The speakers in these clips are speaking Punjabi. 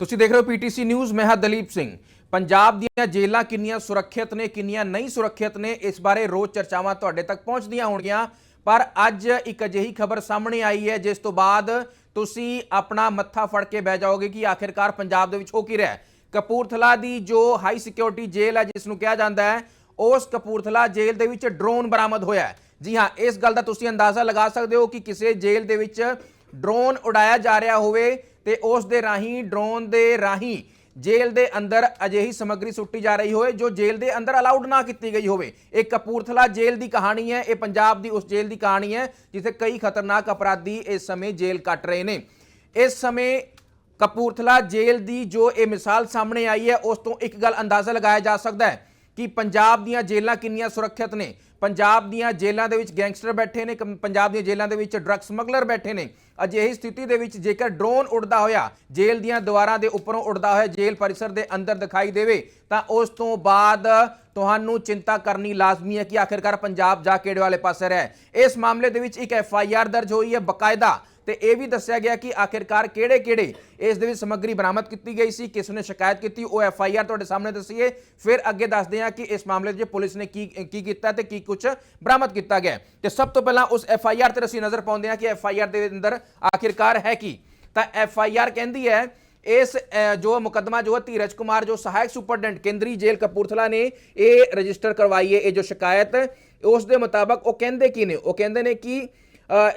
ਤੁਸੀਂ ਦੇਖ ਰਹੇ ਹੋ ਪੀਟੀਸੀ ਨਿਊਜ਼, ਮੈਂ ਹਾਂ ਦਲੀਪ ਸਿੰਘ। ਪੰਜਾਬ ਦੀਆਂ ਜੇਲ੍ਹਾਂ ਕਿੰਨੀਆਂ ਸੁਰੱਖਿਅਤ ਨੇ, ਕਿੰਨੀਆਂ ਨਹੀਂ ਸੁਰੱਖਿਅਤ ਨੇ, ਇਸ ਬਾਰੇ ਰੋਜ਼ ਚਰਚਾਵਾਂ ਤੁਹਾਡੇ ਤੱਕ ਪਹੁੰਚਦੀਆਂ ਹੋਣਗੀਆਂ। ਪਰ ਅੱਜ ਇੱਕ ਅਜਿਹੀ ਖਬਰ ਸਾਹਮਣੇ ਆਈ ਹੈ, ਜਿਸ ਤੋਂ ਬਾਅਦ ਤੁਸੀਂ ਆਪਣਾ ਮੱਥਾ ਫੜ ਕੇ ਬਹਿ ਜਾਓਗੇ ਕਿ ਆਖਿਰਕਾਰ ਪੰਜਾਬ ਦੇ ਵਿੱਚ ਹੋ ਕੀ ਰਿਹਾ ਕਪੂਰਥਲਾ ਦੀ ਜੋ ਹਾਈ ਸਿਕਿਉਰਿਟੀ ਜੇਲ੍ਹ ਹੈ, ਜਿਸ ਨੂੰ ਕਿਹਾ ਜਾਂਦਾ ਹੈ, ਉਸ ਕਪੂਰਥਲਾ ਜੇਲ੍ਹ ਦੇ ਵਿੱਚ ਡਰੋਨ ਬਰਾਮਦ ਹੋਇਆ ਹੈ। ਜੀ ਹਾਂ, ਇਸ ਗੱਲ ਦਾ ਤੁਸੀਂ ਅੰਦਾਜ਼ਾ ਲਗਾ ਸਕਦੇ ਹੋ ਕਿ ਕਿਸੇ ਜੇਲ੍ਹ ਦੇ ਵਿੱਚ ਡਰੋਨ ਉਡਾਇਆ ਜਾ ਰਿਹਾ ਹੋਵੇ ਤੇ ਉਸ ਦੇ ਰਾਹੀਂ, ਡਰੋਨ ਦੇ ਰਾਹੀਂ ਜੇਲ੍ਹ ਦੇ ਅੰਦਰ ਅਜਿਹੀ ਸਮੱਗਰੀ ਸੁੱਟੀ ਜਾ ਰਹੀ ਹੋਵੇ, ਜੋ ਜੇਲ੍ਹ ਦੇ ਅੰਦਰ ਅਲਾਉਡ ਨਾ ਕੀਤੀ ਗਈ ਹੋਵੇ। ਇਹ ਕਪੂਰਥਲਾ ਜੇਲ੍ਹ ਦੀ ਕਹਾਣੀ ਹੈ, ਇਹ ਪੰਜਾਬ ਦੀ ਉਸ ਜੇਲ੍ਹ ਦੀ ਕਹਾਣੀ ਹੈ, ਜਿੱਥੇ ਕਈ ਖਤਰਨਾਕ ਅਪਰਾਧੀ ਇਸ ਸਮੇਂ ਜੇਲ੍ਹ ਕੱਟ ਰਹੇ ਨੇ। ਇਸ ਸਮੇਂ ਕਪੂਰਥਲਾ ਜੇਲ੍ਹ ਦੀ ਜੋ ਇਹ ਮਿਸਾਲ ਸਾਹਮਣੇ ਆਈ ਹੈ, ਉਸ ਤੋਂ ਇੱਕ ਗੱਲ ਅੰਦਾਜ਼ਾ ਲਗਾਇਆ ਜਾ ਸਕਦਾ ਹੈ ਕਿ ਪੰਜਾਬ ਦੀਆਂ ਜੇਲ੍ਹਾਂ ਕਿੰਨੀਆਂ ਸੁਰੱਖਿਅਤ ਨੇ। ਪੰਜਾਬ ਦੀਆਂ ਜੇਲ੍ਹਾਂ ਦੇ ਵਿੱਚ ਗੈਂਗਸਟਰ ਬੈਠੇ ਨੇ, ਕੰ- ਪੰਜਾਬ ਦੀਆਂ ਜੇਲ੍ਹਾਂ ਦੇ ਵਿੱਚ ਡਰੱਗ ਸਮਗਲਰ ਬੈਠੇ ਨੇ। ਅਜਿਹੀ ਸਥਿਤੀ ਦੇ ਵਿੱਚ ਜੇਕਰ ਡਰੋਨ ਉੱਡਦਾ ਹੋਇਆ, ਜੇਲ੍ਹ ਦੀਆਂ ਦੀਵਾਰਾਂ ਦੇ ਉੱਪਰੋਂ ਉੱਡਦਾ ਹੋਇਆ ਜੇਲ੍ਹ ਪਰਿਸਰ ਦੇ ਅੰਦਰ ਦਿਖਾਈ ਦੇਵੇ, ਤਾਂ ਉਸ ਤੋਂ ਬਾਅਦ ਤੁਹਾਨੂੰ ਚਿੰਤਾ ਕਰਨੀ ਲਾਜ਼ਮੀ ਹੈ ਕਿ ਆਖਿਰਕਾਰ ਪੰਜਾਬ ਜਾ ਕਿਹੜੇ ਵਾਲੇ ਪਾਸੇ ਰਹਿ। ਇਸ ਮਾਮਲੇ ਦੇ ਵਿੱਚ ਇੱਕ ਐਫ ਆਈ ਆਰ ਦਰਜ ਹੋਈ ਹੈ, ਬਕਾਇਦਾ ਤੇ ਇਹ ਵੀ ਦੱਸਿਆ ਗਿਆ ਕਿ ਆਖਿਰਕਾਰ ਕਿਹੜੇ-ਕਿਹੜੇ ਇਸ ਦੇ ਵਿੱਚ ਸਮੱਗਰੀ ਬਰਾਮਦ ਕੀਤੀ ਗਈ ਸੀ, ਕਿਸ ਨੇ ਸ਼ਿਕਾਇਤ ਕੀਤੀ, ਉਹ ਐਫ ਆਈ ਆਰ ਤੁਹਾਡੇ ਸਾਹਮਣੇ ਦੱਸੀਏ। ਫਿਰ ਅੱਗੇ ਦੱਸਦੇ ਹਾਂ ਕਿ ਇਸ ਮਾਮਲੇ 'ਚ ਪੁਲਿਸ ਨੇ ਕੀ ਕੀ ਕੀਤਾ ਤੇ ਕੀ ਕੁਝ ਬਰਾਮਦ ਕੀਤਾ ਗਿਆ। ਤੇ ਸਭ ਤੋਂ ਪਹਿਲਾਂ ਉਸ ਐਫ ਆਈ ਆਰ ਤੇ ਅਸੀਂ ਨਜ਼ਰ ਪਾਉਂਦੇ ਹਾਂ ਕਿ ਐਫ ਆਈ ਆਰ ਦੇ ਅੰਦਰ ਆਖਿਰਕਾਰ ਹੈ ਕੀ। ਤਾਂ ਐਫ ਆਈ ਆਰ ਕਹਿੰਦੀ ਹੈ, ਇਸ ਜੋ ਮੁਕੱਦਮਾ, ਜੋ ਹੈ ਧੀਰਜ ਕੁਮਾਰ, ਜੋ ਸਹਾਇਕ ਸੁਪਰਡੈਂਟ ਕੇਂਦਰੀ ਜੇਲ੍ਹ ਕਪੂਰਥਲਾ ਨੇ ਇਹ ਰਜਿਸਟਰ ਕਰਵਾਈ ਹੈ, ਇਹ ਜੋ ਸ਼ਿਕਾਇਤ, ਉਸ ਦੇ ਮੁਤਾਬਕ ਉਹ ਕਹਿੰਦੇ ਕੀ ਨੇ? ਉਹ ਕਹਿੰਦੇ ਨੇ ਕਿ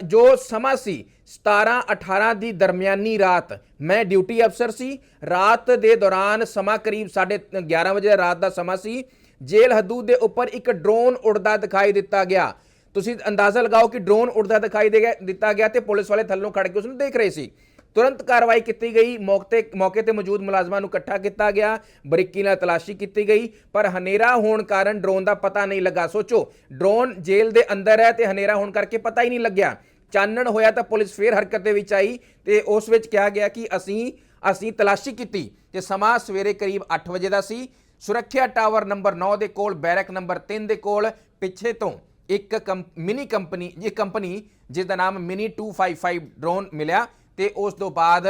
ਜੋ ਸਮਾਂ ਸੀ 17 18 ਦੀ ਦਰਮਿਆਨੀ ਰਾਤ, ਮੈਂ ਡਿਊਟੀ ਅਫਸਰ ਸੀ। ਰਾਤ ਦੇ ਦੌਰਾਨ ਸਮਾਂ ਕਰੀਬ 11:30 ਵਜੇ ਰਾਤ ਦਾ ਸਮਾਂ ਸੀ। ਜੇਲ੍ਹ ਹਦੂਦ ਦੇ ਉੱਪਰ ਇੱਕ ਡਰੋਨ ਉੱਡਦਾ ਦਿਖਾਈ ਦਿੱਤਾ ਗਿਆ। ਤੁਸੀਂ ਅੰਦਾਜ਼ਾ ਲਗਾਓ ਕਿ ਡਰੋਨ ਉੱਡਦਾ ਦਿਖਾਈ ਦੇ ਦਿੱਤਾ ਗਿਆ ਤੇ ਪੁਲਿਸ ਵਾਲੇ ਥੱਲੋਂ ਖੜ ਕੇ ਉਸ ਨੂੰ ਦੇਖ ਰਹੇ ਸੀ। ਤੁਰੰਤ ਕਾਰਵਾਈ ਕੀਤੀ ਗਈ। ਮੌਕੇ ਤੇ ਮੌਕੇ ਤੇ ਮੌਜੂਦ ਮੁਲਾਜ਼ਮਾਂ ਨੂੰ ਇਕੱਠਾ ਕੀਤਾ ਗਿਆ। ਬਰੀਕੀ ਨਾਲ ਤਲਾਸ਼ੀ ਕੀਤੀ ਗਈ। ਪਰ ਹਨੇਰਾ ਹੋਣ ਕਾਰਨ ਡਰੋਨ ਦਾ ਪਤਾ ਨਹੀਂ ਲੱਗਾ। ਸੋਚੋ, ਡਰੋਨ ਜੇਲ੍ਹ ਦੇ ਅੰਦਰ ਹੈ ਤੇ ਹਨੇਰਾ ਹੋਣ ਕਰਕੇ ਪਤਾ ਹੀ ਨਹੀਂ ਲੱਗਿਆ। ਚਾਨਣ ਹੋਇਆ ਤਾਂ ਪੁਲਿਸ ਫੇਰ ਹਰਕਤ ਦੇ ਵਿੱਚ ਆਈ ਤੇ ਉਸ ਵਿੱਚ ਕਿਹਾ ਗਿਆ ਕਿ ਅਸੀਂ ਅਸੀਂ ਤਲਾਸ਼ੀ ਕੀਤੀ ਤੇ ਸਮਾਂ ਸਵੇਰੇ ਕਰੀਬ 8 ਵਜੇ ਦਾ ਸੀ। ਸੁਰੱਖਿਆ ਟਾਵਰ ਨੰਬਰ 9 ਦੇ ਕੋਲ, ਬੈਰਕ ਨੰਬਰ 3 ਦੇ ਕੋਲ, ਪਿੱਛੇ ਤੋਂ ਇੱਕ ਕੰਪ- ਮਿਨੀ ਕੰਪਨੀ ਇਹ ਕੰਪਨੀ ਜਿਸ ਦਾ ਨਾਮ ਮਿਨੀ 255 ਡਰੋਨ ਮਿਲਿਆ। ਤੇ ਉਸ ਤੋਂ ਬਾਅਦ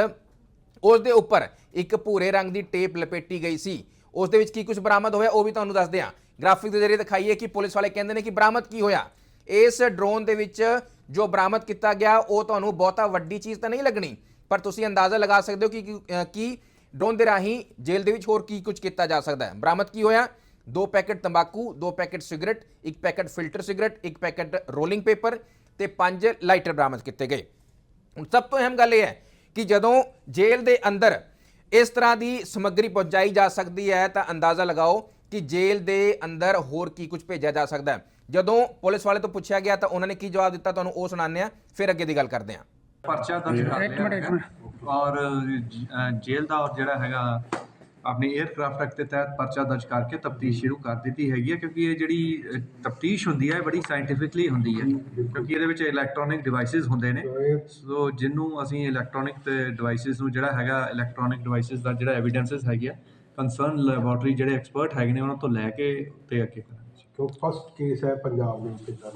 ਉਸ ਦੇ ਉੱਪਰ ਇੱਕ ਭੂਰੇ ਰੰਗ ਦੀ ਟੇਪ ਲਪੇਟੀ ਗਈ ਸੀ। ਉਸ ਦੇ ਵਿੱਚ ਕੀ ਕੁਝ ਬਰਾਮਦ ਹੋਇਆ ਉਹ ਵੀ ਤੁਹਾਨੂੰ ਦੱਸਦੇ ਹਾਂ ਗ੍ਰਾਫਿਕ ਦੇ ਜ਼ਰੀਏ ਦਿਖਾਈਏ ਕਿ ਪੁਲਿਸ ਵਾਲੇ ਕਹਿੰਦੇ ਨੇ ਕਿ ਬਰਾਮਦ ਕੀ ਹੋਇਆ। ਇਸ ਡਰੋਨ ਦੇ ਵਿੱਚ ਜੋ ਬਰਾਮਦ ਕੀਤਾ ਗਿਆ, ਉਹ ਤੁਹਾਨੂੰ ਬਹੁਤਾ ਵੱਡੀ ਚੀਜ਼ ਤਾਂ ਨਹੀਂ ਲੱਗਣੀ, ਪਰ ਤੁਸੀਂ ਅੰਦਾਜ਼ਾ ਲਗਾ ਸਕਦੇ ਹੋ ਕਿ ਕੀ ਡਰੋਨ ਦੇ ਰਾਹੀਂ ਜੇਲ੍ਹ ਦੇ ਵਿੱਚ ਹੋਰ ਕੀ ਕੁਝ ਕੀਤਾ ਜਾ ਸਕਦਾ ਹੈ। ਬਰਾਮਦ ਕੀ ਹੋਇਆ? ਦੋ ਪੈਕੇਟ ਤੰਬਾਕੂ, ਦੋ ਪੈਕੇਟ ਸਿਗਰਟ, ਇੱਕ ਪੈਕੇਟ ਫਿਲਟਰ ਸਿਗਰਟ, ਇੱਕ ਪੈਕੇਟ ਰੋਲਿੰਗ ਪੇਪਰ ਤੇ ਪੰਜ ਲਾਈਟਰ ਬਰਾਮਦ ਕੀਤੇ ਗਏ। ਸਭ ਤੋਂ ਅਹਿਮ ਗੱਲ ਇਹ ਹੈ ਕਿ ਜਦੋਂ ਜੇਲ੍ਹ ਦੇ ਅੰਦਰ ਇਸ ਤਰ੍ਹਾਂ ਦੀ ਸਮੱਗਰੀ ਪਹੁੰਚਾਈ ਜਾ ਸਕਦੀ ਹੈ ਤਾਂ ਅੰਦਾਜ਼ਾ ਲਗਾਓ ਕਿ ਜੇਲ੍ਹ ਦੇ ਅੰਦਰ ਹੋਰ ਕੀ ਕੁਝ ਭੇਜਿਆ ਜਾ ਸਕਦਾ ਹੈ। ਜਦੋਂ ਪੁਲਿਸ ਵਾਲੇ ਤੋਂ ਪੁੱਛਿਆ ਗਿਆ ਤਾਂ ਉਹਨਾਂ ਨੇ ਕੀ ਜਵਾਬ ਦਿੱਤਾ ਤੁਹਾਨੂੰ ਉਹ ਸੁਣਾਉਂਦੇ ਆ ਫਿਰ ਅੱਗੇ ਦੀ ਗੱਲ ਕਰਦੇ ਹਾਂ। ਪਰਚਾ ਦਰਜ ਕਰ ਲਿਆ ਔਰ ਜੇਲ੍ਹ ਦਾ ਔਰ ਜਿਹੜਾ ਹੈਗਾ ਆਪਣੇ 에ਅਰਕ੍ਰਾਫਟ ਐਕਟ ਦੇ ਤਹਿਤ ਪਰਚਾ ਦਰਜ ਕਰਕੇ ਤਫਤੀਸ਼ ਸ਼ੁਰੂ ਕਰ ਦਿੱਤੀ ਹੈਗੀ ਹੈ, ਕਿਉਂਕਿ ਇਹ ਜਿਹੜੀ ਤਫਤੀਸ਼ ਹੁੰਦੀ ਹੈ, ਇਹ ਬੜੀ ਸਾਇੰਟੀਫਿਕਲੀ ਹੁੰਦੀ ਹੈ, ਕਿਉਂਕਿ ਇਹਦੇ ਵਿੱਚ ਇਲੈਕਟ੍ਰੋਨਿਕ ਡਿਵਾਈਸਿਸ ਹੁੰਦੇ ਨੇ। ਸੋ ਜਿਹਨੂੰ ਅਸੀਂ ਇਲੈਕਟ੍ਰੋਨਿਕ ਤੇ ਡਿਵਾਈਸਿਸ ਨੂੰ ਜਿਹੜਾ ਹੈਗਾ ਇਲੈਕਟ੍ਰੋਨਿਕ ਡਿਵਾਈਸਿਸ ਦਾ ਜਿਹੜਾ ਐਵੀਡੈਂਸਸ ਹੈਗੇ ਆ ਕੰਸਰਨ ਲੈਬੋਰਟਰੀ ਜਿਹੜੇ ਐਕਸਪਰਟ ਹੈਗੇ ਨੇ, ਉਹਨਾਂ ਤੋਂ ਲੈ ਕੇ ਤੇ ਅੱਗੇ ਕਰਾਂਗੇ। ਕਿਉਂ ਫਸਟ ਕੇਸ ਹੈ ਪੰਜਾਬ ਦੇ ਵਿੱਚ ਦਾ।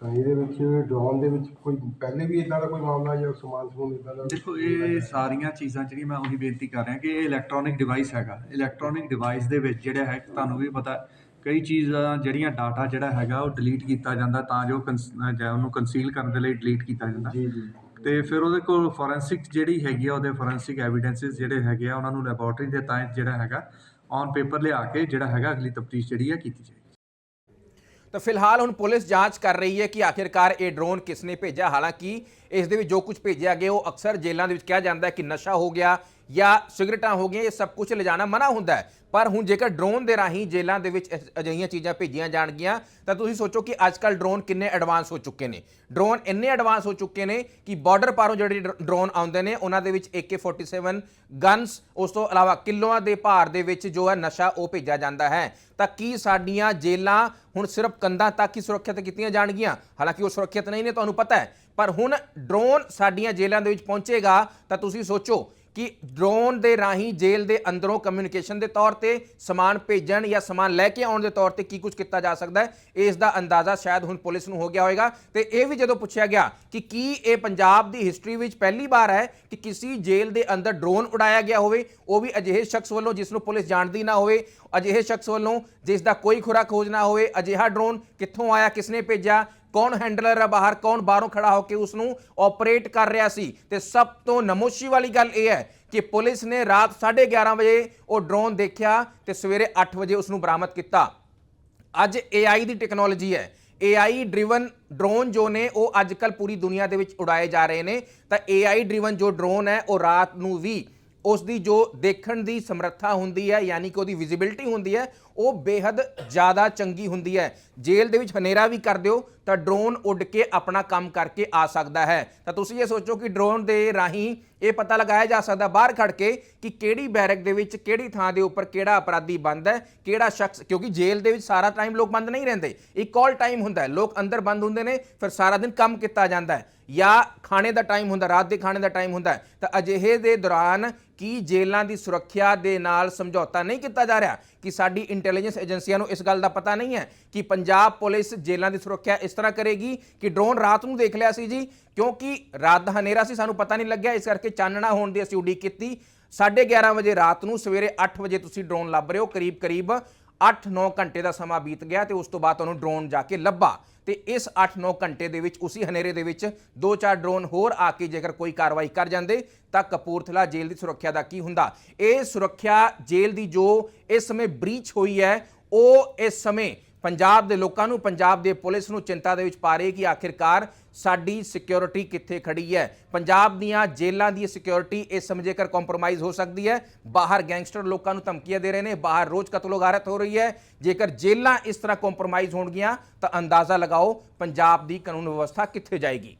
ਤਾਂ ਇਹਦੇ ਵਿੱਚ ਡਰੋਨ ਦੇ ਵਿੱਚ ਕੋਈ ਪਹਿਲੇ ਵੀ ਇਦਾਂ ਦਾ ਕੋਈ ਮਾਮਲਾ ਜਾਂ ਸਮਾਨ ਸਮੂਨ ਇਦਾਂ ਦਾ ਦੇਖੋ ਇਹ ਸਾਰੀਆਂ ਚੀਜ਼ਾਂ ਜਿਹੜੀਆਂ ਮੈਂ ਉਹੀ ਬੇਨਤੀ ਕਰ ਰਿਹਾ ਕਿ ਇਹ ਇਲੈਕਟ੍ਰੋਨਿਕ ਡਿਵਾਈਸ ਹੈਗਾ। ਇਲੈਕਟ੍ਰੋਨਿਕ ਡਿਵਾਈਸ ਦੇ ਵਿੱਚ ਜਿਹੜਾ ਹੈ ਤੁਹਾਨੂੰ ਵੀ ਪਤਾ ਕਈ ਚੀਜ਼ਾਂ ਜਿਹੜੀਆਂ ਡਾਟਾ ਜਿਹੜਾ ਹੈਗਾ ਉਹ ਡਿਲੀਟ ਕੀਤਾ ਜਾਂਦਾ ਤਾਂ ਜੋ ਉਹਨੂੰ ਕੰਸੀਲ ਕਰਨ ਦੇ ਲਈ ਡਿਲੀਟ ਕੀਤਾ ਜਾਂਦਾ। ਜੀ ਜੀ। ਤੇ ਫਿਰ ਉਹਦੇ ਕੋਲ ਫੋਰੈਂਸਿਕ ਜਿਹੜੀ ਹੈਗੀ ਆ ਉਹਦੇ ਫੋਰੈਂਸਿਕ ਐਵੀਡੈਂਸਸ ਜਿਹੜੇ ਹੈਗੇ ਆ ਉਹਨਾਂ ਨੂੰ ਲੈਬੋਰਟਰੀ ਦੇ ਤਹਿਤ ਜਿਹੜਾ ਹੈਗਾ ਔਨ ਪੇਪਰ ਲਿਆ ਕੇ ਜਿਹੜਾ ਹੈਗਾ ਅਗਲੀ ਤਫਤੀਸ਼ ਜਿਹੜੀ ਆ ਕੀਤੀ ਜਾਏਗੀ ਤਾਂ ਫਿਲਹਾਲ ਹੁਣ ਪੁਲਿਸ ਜਾਂਚ ਕਰ ਰਹੀ ਹੈ ਕਿ ਆਖਿਰਕਾਰ ਇਹ ਡਰੋਨ ਕਿਸ ਨੇ ਭੇਜਿਆ। ਹਾਲਾਂਕਿ ਇਸ ਦੇ ਵਿੱਚ ਜੋ ਕੁਝ ਭੇਜਿਆ ਗਿਆ, ਉਹ ਅਕਸਰ ਜੇਲ੍ਹਾਂ ਦੇ ਵਿੱਚ ਕਿਹਾ ਜਾਂਦਾ ਹੈ ਕਿ ਨਸ਼ਾ ਹੋ ਗਿਆ ਜਾਂ ਸਿਗਰਟਾਂ ਹੋ ਗਈਆਂ, ਇਹ ਸਭ ਕੁਝ ਲਿਜਾਣਾ ਮਨਾ ਹੁੰਦਾ ਹੈ। ਪਰ ਹੁਣ ਜੇਕਰ ਡਰੋਨ ਦੇ ਰਾਹੀਂ ਜੇਲ੍ਹਾਂ ਦੇ ਵਿੱਚ ਅਜਿਹੀਆਂ ਚੀਜ਼ਾਂ ਭੇਜੀਆਂ ਜਾਣਗੀਆਂ, ਤਾਂ ਤੁਸੀਂ ਸੋਚੋ ਕਿ ਅੱਜਕੱਲ ਡਰੋਨ ਕਿੰਨੇ ਐਡਵਾਂਸ ਹੋ ਚੁੱਕੇ ਨੇ। ਡਰੋਨ ਇੰਨੇ ਐਡਵਾਂਸ ਹੋ ਚੁੱਕੇ ਨੇ ਕਿ ਬਾਰਡਰ ਪਾਰੋਂ ਜਿਹੜੇ ਡ- ਡਰੋਨ ਆਉਂਦੇ ਨੇ, ਉਹਨਾਂ ਦੇ ਵਿੱਚ AK47 ਗਨਸ ਉਸ ਤੋਂ ਇਲਾਵਾ ਕਿਲੋਆਂ ਦੇ ਭਾਰ ਦੇ ਵਿੱਚ ਜੋ ਹੈ ਨਸ਼ਾ ਉਹ ਭੇਜਿਆ ਜਾਂਦਾ ਹੈ। ਤਾਂ ਕੀ ਸਾਡੀਆਂ ਜੇਲਾਂ ਹੁਣ ਸਿਰਫ ਕੰਧਾਂ ਤੱਕ ਹੀ ਸੁਰੱਖਿਅਤ ਕੀਤੀਆਂ ਜਾਣਗੀਆਂ? ਹਾਲਾਂਕਿ ਉਹ ਸੁਰੱਖਿਅਤ ਨਹੀਂ ਨੇ, ਤੁਹਾਨੂੰ ਪਤਾ ਹੈ। ਪਰ ਹੁਣ ਡਰੋਨ ਸਾਡੀਆਂ ਜੇਲ੍ਹਾਂ ਦੇ ਵਿੱਚ ਪਹੁੰਚੇਗਾ, ਤਾਂ ਤੁਸੀਂ ਸੋਚੋ ਕਿ ਡਰੋਨ ਦੇ ਰਾਹੀਂ ਜੇਲ੍ਹ ਦੇ ਅੰਦਰੋਂ ਕਮਿਊਨੀਕੇਸ਼ਨ ਦੇ ਤੌਰ ਤੇ ਸਮਾਨ ਭੇਜਣ ਜਾਂ ਸਮਾਨ ਲੈ ਕੇ ਆਉਣ ਦੇ ਤੌਰ ਤੇ ਕੀ ਕੁਝ ਕੀਤਾ ਜਾ ਸਕਦਾ ਹੈ, ਇਸ ਦਾ ਅੰਦਾਜ਼ਾ ਸ਼ਾਇਦ ਹੁਣ ਪੁਲਿਸ ਨੂੰ ਹੋ ਗਿਆ ਹੋਵੇਗਾ ਤੇ ਇਹ ਵੀ ਜਦੋਂ ਪੁੱਛਿਆ ਗਿਆ ਕਿ ਕੀ ਇਹ ਪੰਜਾਬ ਦੀ ਹਿਸਟਰੀ ਵਿੱਚ ਪਹਿਲੀ ਵਾਰ ਹੈ ਕਿ ਕਿਸੇ ਜੇਲ੍ਹ ਦੇ ਅੰਦਰ ਡਰੋਨ ਉਡਾਇਆ ਗਿਆ ਹੋਵੇ, ਉਹ ਵੀ ਅਜਿਹੇ ਸ਼ਖਸ ਵੱਲੋਂ ਜਿਸ ਨੂੰ ਪੁਲਿਸ ਜਾਣਦੀ ਨਾ ਹੋਵੇ, ਅਜਿਹੇ ਸ਼ਖਸ ਵੱਲੋਂ ਜਿਸ ਦਾ ਕੋਈ ਖੁਰਾ ਖੋਜ ਨਾ ਹੋਵੇ, ਅਜਿਹਾ ਡਰੋਨ ਕਿੱਥੋਂ ਆਇਆ ਕਿਸਨੇ ਭੇਜਿਆ ਕੌਣ ਹੈਂਡਲਰ ਹੈ ਬਾਹਰ, ਕੌਣ ਬਾਹਰੋਂ ਖੜਾ ਹੋ ਕੇ ਉਸ ਨੂੰ ਆਪਰੇਟ ਕਰ ਰਿਹਾ ਸੀ? ਤੇ ਸਭ ਤੋਂ ਨਮੋਸ਼ੀ ਵਾਲੀ ਗੱਲ ਇਹ ਹੈ ਕਿ ਪੁਲਿਸ ਨੇ ਰਾਤ 11:30 ਵਜੇ ਉਹ ਡਰੋਨ ਦੇਖਿਆ ਤੇ ਸਵੇਰੇ 8 ਵਜੇ ਉਸ ਨੂੰ ਬਰਾਮਦ ਕੀਤਾ। ਅੱਜ AI ਦੀ ਟੈਕਨੋਲੋਜੀ ਹੈ। AI ਡਰਿਵਨ ਡਰੋਨ ਜੋ ਨੇ, ਉਹ ਅੱਜਕੱਲ ਪੂਰੀ ਦੁਨੀਆ ਦੇ ਵਿੱਚ ਉਡਾਏ ਜਾ ਰਹੇ ਨੇ। ਤਾਂ AI ਡਰਿਵਨ ਜੋ ਡਰੋਨ ਹੈ, ਉਹ ਰਾਤ ਨੂੰ ਵੀ ਉਸ ਦੀ ਜੋ ਦੇਖਣ ਦੀ ਸਮਰੱਥਾ ਹੁੰਦੀ ਹੈ, ਯਾਨੀ ਕਿ ਉਹਦੀ ਵਿਜ਼ਿਬਿਲਟੀ ਹੁੰਦੀ ਹੈ ਉਹ ਬੇहद ਜ਼ਿਆਦਾ ਚੰਗੀ ਹੁੰਦੀ ਹੈ। ਜੇਲ੍ਹ ਦੇ ਵਿੱਚ ਹਨੇਰਾ ਵੀ ਕਰ ਦਿਓ ਤਾਂ ਡਰੋਨ ਉੱਡ ਕੇ ਆਪਣਾ ਕੰਮ ਕਰਕੇ ਆ ਸਕਦਾ ਹੈ। ਤਾਂ ਤੁਸੀਂ ਇਹ ਸੋਚੋ ਕਿ ਡਰੋਨ ਦੇ ਰਾਹੀਂ ਇਹ ਪਤਾ ਲਗਾਇਆ ਜਾ ਸਕਦਾ ਬਾਹਰ ਖੜ ਕੇ ਕਿ ਕਿਹੜੀ ਬੈਰਕ ਦੇ ਵਿੱਚ ਕਿਹੜੀ ਥਾਂ ਦੇ ਉੱਪਰ ਕਿਹੜਾ ਅਪਰਾਧੀ ਬੰਦ ਹੈ, ਕਿਹੜਾ ਸ਼ਖਸ, ਕਿਉਂਕਿ ਜੇਲ੍ਹ ਦੇ ਵਿੱਚ ਸਾਰਾ ਟਾਈਮ ਲੋਕ ਬੰਦ ਨਹੀਂ ਰਹਿੰਦੇ। ਇੱਕ ਕਾਲ ਟਾਈਮ ਹੁੰਦਾ ਹੈ, ਲੋਕ ਅੰਦਰ ਬੰਦ ਹੁੰਦੇ ਨੇ, ਫਿਰ ਸਾਰਾ ਦਿਨ ਕੰਮ ਕੀਤਾ ਜਾਂਦਾ ਹੈ। ਜਾਂ ਖਾਣੇ ਦਾ ਟਾਈਮ ਹੁੰਦਾ, ਰਾਤ ਦੇ ਖਾਣੇ ਦਾ ਟਾਈਮ ਹੁੰਦਾ ਤਾਂ ਅਜਿਹੇ ਦੇ ਦੌਰਾਨ ਕੀ ਜੇਲ੍ਹਾਂ ਦੀ ਸੁਰੱਖਿਆ ਦੇ ਨਾਲ ਸਮਝੌਤਾ ਨਹੀਂ ਕੀਤਾ ਜਾ ਰਿਹਾ ਕਿ ਸਾਡੀ ਇੰਟੈਲੀਜੈਂਸ ਏਜੰਸੀਆਂ ਨੂੰ ਇਸ ਗੱਲ ਦਾ ਪਤਾ ਨਹੀਂ ਹੈ ਕਿ ਪੰਜਾਬ ਪੁਲਿਸ ਜੇਲ੍ਹਾਂ ਦੀ ਸੁਰੱਖਿਆ ਇਸ ਤਰ੍ਹਾਂ ਕਰੇਗੀ ਕਿ ਡਰੋਨ ਰਾਤ ਨੂੰ ਦੇਖ ਲਿਆ ਸੀ ਜੀ, ਕਿਉਂਕਿ ਰਾਤ ਦਾ ਹਨੇਰਾ ਸੀ, ਸਾਨੂੰ ਪਤਾ ਨਹੀਂ ਲੱਗਿਆ। ਇਸ ਕਰਕੇ ਚਾਨਣਾ ਹੋਣ ਦੀ ਅਸੀਂ ਉਡੀਕ ਕੀਤੀ। 11:30 ਵਜੇ ਰਾਤ ਨੂੰ ਸਵੇਰੇ 8 ਵਜੇ ਤੁਸੀਂ ਡਰੋਨ ਲੱਭ ਰਹੇ ਹੋ ਕਰੀਬ ਕਰੀਬ 8-9 ਘੰਟੇ ਦਾ ਸਮਾਂ ਬੀਤ ਗਿਆ ਤੇ ਉਸ ਤੋਂ ਬਾਅਦ ਉਹਨੂੰ ਡਰੋਨ ਜਾ ਕੇ ਲੱਭਾ। ਤੇ ਇਸ 8-9 ਘੰਟੇ ਦੇ ਵਿੱਚ, ਉਸੇ ਹਨੇਰੇ ਦੇ ਵਿੱਚ ਦੋ ਚਾਰ ਡਰੋਨ ਹੋਰ ਆ ਕੇ ਜੇਕਰ ਕੋਈ ਕਾਰਵਾਈ ਕਰ ਜਾਂਦੇ, ਤਾਂ ਕਪੂਰਥਲਾ ਜੇਲ੍ਹ ਦੀ ਸੁਰੱਖਿਆ ਦਾ ਕੀ ਹੁੰਦਾ? ਇਹ ਸੁਰੱਖਿਆ ਜੇਲ੍ਹ ਦੀ ਜੋ ਇਸ ਸਮੇਂ ਬ੍ਰੀਚ ਹੋਈ ਹੈ, ਉਹ ਇਸ ਸਮੇਂ ਪੰਜਾਬ ਦੇ ਲੋਕਾਂ ਨੂੰ, ਪੰਜਾਬ ਦੇ ਪੁਲਿਸ ਨੂੰ ਚਿੰਤਾ ਦੇ ਵਿੱਚ ਪਾ ਰਹੀ ਕਿ ਆਖਿਰਕਾਰ ਸਾਡੀ ਸਿਕਿਉਰਿਟੀ ਕਿੱਥੇ ਖੜੀ ਹੈ। ਪੰਜਾਬ ਦੀਆਂ ਜੇਲ੍ਹਾਂ ਦੀ ਸਿਕਿਉਰਿਟੀ ਇਸ ਸਮੇਂ ਜੇਕਰ ਕੰਪਰੋਮਾਈਜ਼ ਹੋ ਸਕਦੀ ਹੈ, ਬਾਹਰ ਗੈਂਗਸਟਰ ਲੋਕਾਂ ਨੂੰ ਧਮਕੀਆਂ ਦੇ ਰਹੇ ਨੇ, ਬਾਹਰ ਰੋਜ਼ ਕਤਲੋਗਾਰਤ ਹੋ ਰਹੀ ਹੈ। ਜੇਕਰ ਜੇਲ੍ਹਾਂ ਇਸ ਤਰ੍ਹਾਂ ਕੰਪਰੋਮਾਈਜ਼ ਹੋਣਗੀਆਂ, ਤਾਂ ਅੰਦਾਜ਼ਾ ਲਗਾਓ, ਪੰਜਾਬ ਦੀ ਕਾਨੂੰਨ ਵਿਵਸਥਾ ਕਿੱਥੇ ਜਾਏਗੀ?